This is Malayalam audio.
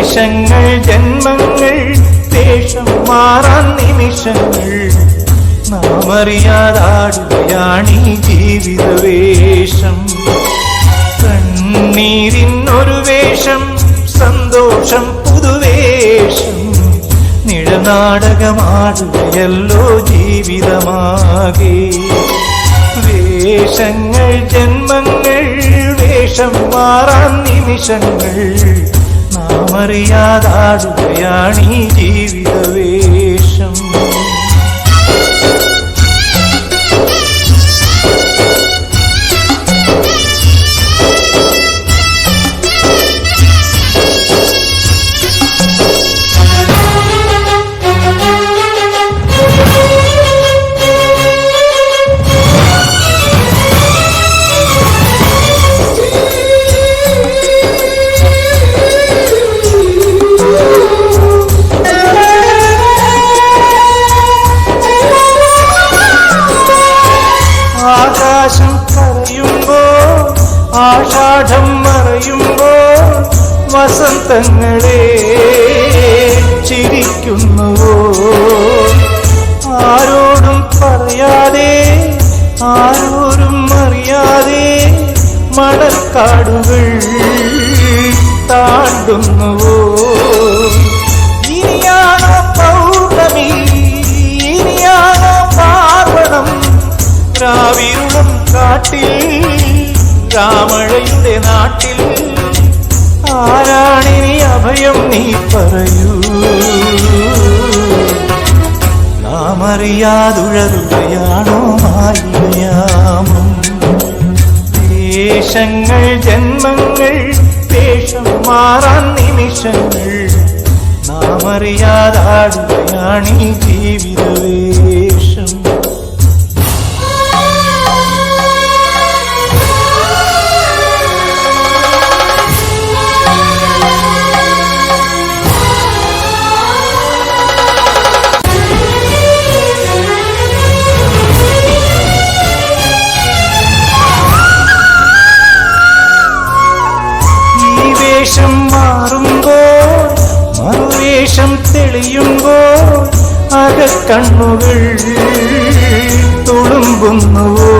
വേഷങ്ങൾ ജന്മങ്ങൾ വേഷം മാറാൻ നിമിഷങ്ങൾ. നാം അറിയാതാടുകയാണീ ജീവിത വേഷം വേഷം സന്തോഷം പുതുവേഷം. നിഴനാടകമാടുകയല്ലോ ജീവിതമാകെ. വേഷങ്ങൾ ജന്മങ്ങൾ വേഷം മാറാൻ നിമിഷങ്ങൾ. അറിയാതാടുകയാണീ ജീവിത മറയുമ്പോ വസന്തങ്ങളെ ചിരിക്കുന്നുവോ? ആരോടും പറയാതെ ആരോരും അറിയാതെ മണക്കാടുകൾ താണ്ടുന്നുവോ? ഇനിയാണോ പൗർണമി രാമഴയുടെ നാട്ടിൽ ആരാണിനി അഭയം നീ പറയൂ? നാം അറിയാതുഴറുകയാണോ മായികയാമം ദേശങ്ങൾ ജന്മങ്ങൾ ദേശം മാറാൻ നിമിഷങ്ങൾ നാം അറിയാതാടുകയാണീ ജീവിത വേഷം മാറുമ്പോൾ മറുവേഷം തെളിയുമ്പോൾ അകക്കണ്ണുകൾ തുളുമ്പുന്നുവോ?